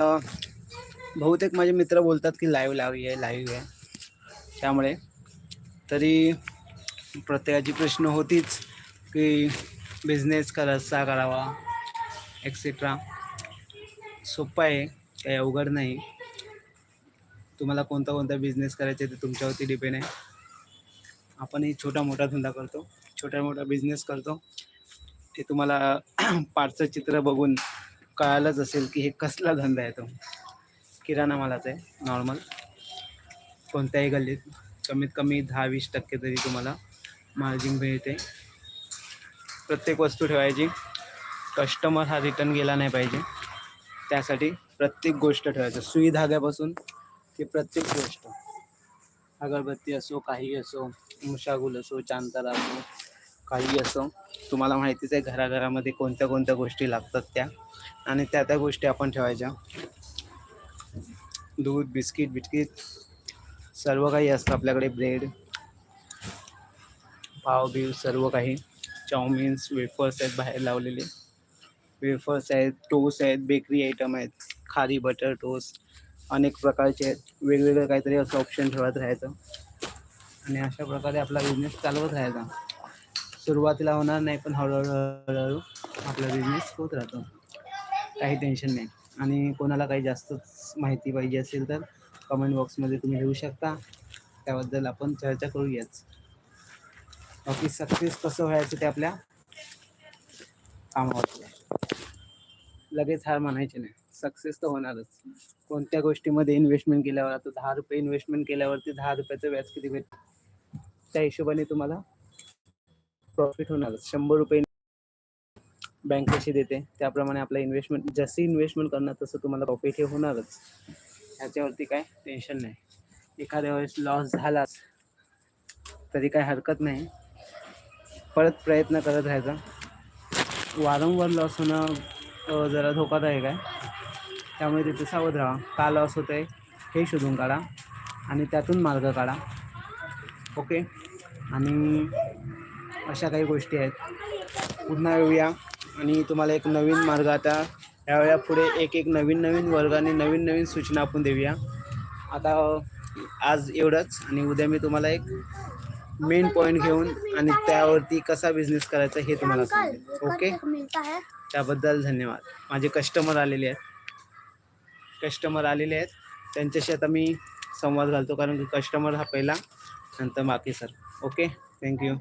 बहुतेक माझे मित्र बोलतात की लाईव्ह लावी आहे लाईव्ह आहे त्यामुळे तरी प्रत्येकाची प्रश्न होतीच की बिझनेस कसा करावा एक्सेट्रा सोपं आहे काही अवघड नाही. तुम्हाला कोणता कोणता बिझनेस करायचा आहे ते तुमच्यावरती डिपेंड आहे. आपणही छोटा मोठा धंदा करतो. छोटा मोठा बिझनेस करतो. ते तुम्हाला पाठचं चित्र बघून कळालंच असेल की हे कसला धंदा आहे तो. किराणा मालाचा आहे नॉर्मल कोणत्याही गल्लीत कमीत कमी दहा वीस टक्के तरी तुम्हाला मार्जिन मिळते. प्रत्येक वस्तू ठेवायची कस्टमर हा रिटर्न गेला नाही पाहिजे. त्यासाठी प्रत्येक गोष्ट ठेवायचं. सुई धाग्यापासून ते प्रत्येक गोष्ट. अगरबत्ती असो काही असो मुशागुल असो चांतारा असो काही असो तुम्हाला माहितीच आहे घराघरामध्ये कोणत्या कोणत्या गोष्टी लागतात त्या. आणि त्या त्या गोष्टी आपण ठेवायच्या. दूध बिस्किट बिस्किट सर्व काही असतं आपल्याकडे. ब्रेड पाव सर्व काही. चाऊमिन्स वेफर्स आहेत बाहेर लावलेले. वेफर्स आहेत टोस्ट आहेत बेकरी आयटम आहेत. खारी बटर टोस्ट अनेक प्रकारचे आहेत. वेगवेगळं काहीतरी असं ऑप्शन ठेवत राहायचं. आणि अशा प्रकारे आपला बिझनेस चालवत राहायचा. सुरुवातीला होणार नाही पण हळूहळू हळूहळू आपला बिझनेस होत राहतो. काही टेन्शन नाही. आणि कोणाला काही जास्तच माहिती पाहिजे असेल तर कमेंट बॉक्समध्ये तुम्ही लिहू शकता. त्याबद्दल आपण चर्चा करूयाच. बाकी सक्सेस कसं व्हायचं ते आपल्या कामावरती लगेच हार मानायचे नाही. सक्सेस तर होणारच. कोणत्या गोष्टीमध्ये इन्व्हेस्टमेंट केल्यावर आता दहा रुपये इन्व्हेस्टमेंट केल्यावरती दहा रुपयाचं व्याज किती भेटतं? त्या हिशोबाने तुम्हाला प्रॉफिट होणार शंभर रुपये बँक कशी देते. त्याप्रमाणे आपला इन्व्हेस्टमेंट जशी इन्व्हेस्टमेंट करणार तसं तुम्हाला प्रॉफिट हे होणारच. ह्याच्यावरती काय टेन्शन नाही. एखाद्या वेळेस लॉस झालाच तरी काय हरकत नाही. परत प्रयत्न करत राहायचा. वारंवार लॉस होणं जरा धोकादायक आहे. त्यामुळे तिथे सावध राहा. का लॉस होतं आहे हे शोधून काढा आणि त्यातून मार्ग काढा. ओके आणि अशा काही गोष्टी आहेत. पुन्हा येऊया आणि तुम्हाला एक नवीन मार्ग आता यावेळा पुढे एक एक नवीन नवीन वर्गाने नवीन नवीन सूचना आपण देऊया. आता आज एवढंच आणि उद्या मी तुम्हाला एक मेन पॉईंट घेऊन आणि त्यावरती कसा बिझनेस करायचा हे तुम्हाला सांगेन. ओके त्याबद्दल धन्यवाद. माझे कस्टमर आलेले आहेत. कस्टमर आलेले आहेत. त्यांच्याशी आता मी संवाद घालतो कारण की कस्टमर हा पहिला नंतर बाकी सर ओके थँक्यू